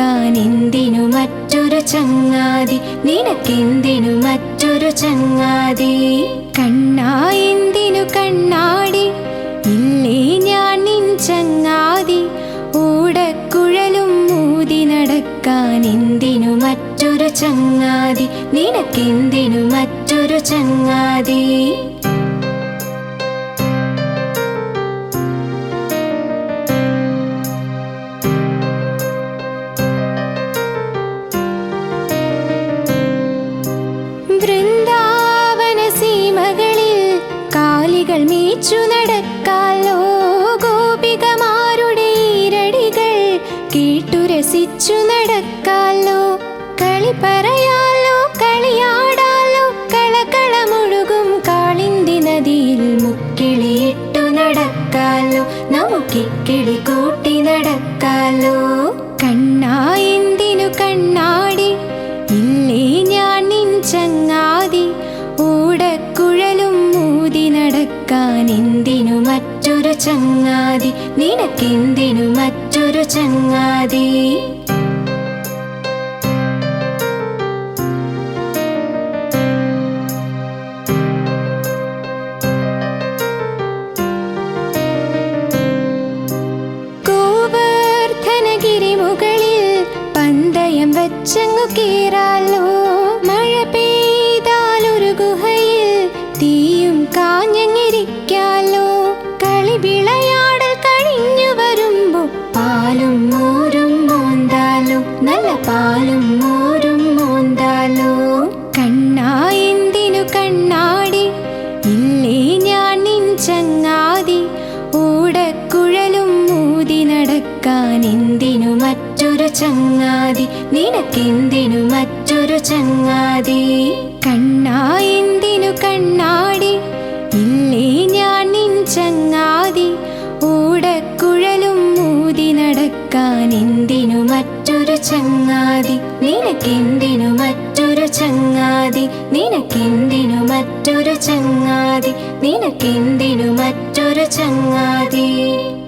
നിനക്കാൻ എന്തിനു മറ്റൊരു ചങ്ങാതി? നിനക്കെന്തിനു മറ്റൊരു ചങ്ങാതി? കണ്ണാ എന്തിനു കണ്ണാടി? ഇല്ലേ ഞാൻ നിൻ ചങ്ങാതി? ഓടക്കുഴലും മൂതി നടക്കാൻ എന്തിനു മറ്റൊരു ചങ്ങാതി? നിനക്കെന്തിനു മറ്റൊരു ചങ്ങാതി? വൃന്ദാവന സീമകളിൽ കാലികൾ മീച്ചു നടക്കാലോ ഗോപികമാരുടെ ഈരടികൾ കേട്ടു രസിച്ചു നടക്കാലോ കളി പറയാലോ കളിയാടാലോ കളകളമൊഴുകും കാളിന്തി നദിയിൽ മുക്കിളിയിട്ടു നടക്കാലോ നമുക്കിക്കിളി കൂട്ടി നടക്കാലോ നടക്കാൻ എന്തിനു മറ്റൊരു ചങ്ങാതി? നിനക്കെന്തിനു മറ്റൊരു ചങ്ങാതി? പന്തയം കീറാലോ കണ്ണാ എന്തിനു കണ്ണാടി? ഇല്ലേ ഞാൻ നിൻ ചങ്ങാതി. ഓടക്കുഴലും മൂതി നടക്കാൻ എന്തിനു മറ്റൊരു ചങ്ങാതി? നിനക്കെന്തിനു മറ്റൊരു ചങ്ങാതി? കണ്ണാ എന്തിനു കണ്ണാടി മറ്റൊരു ചങ്ങാതി നിനക്കെന്തിനു മറ്റൊരു ചങ്ങാതി? നിനക്കെന്തിനു മറ്റൊരു ചങ്ങാതി? നിനക്കെന്തിനു മറ്റൊരു ചങ്ങാതി?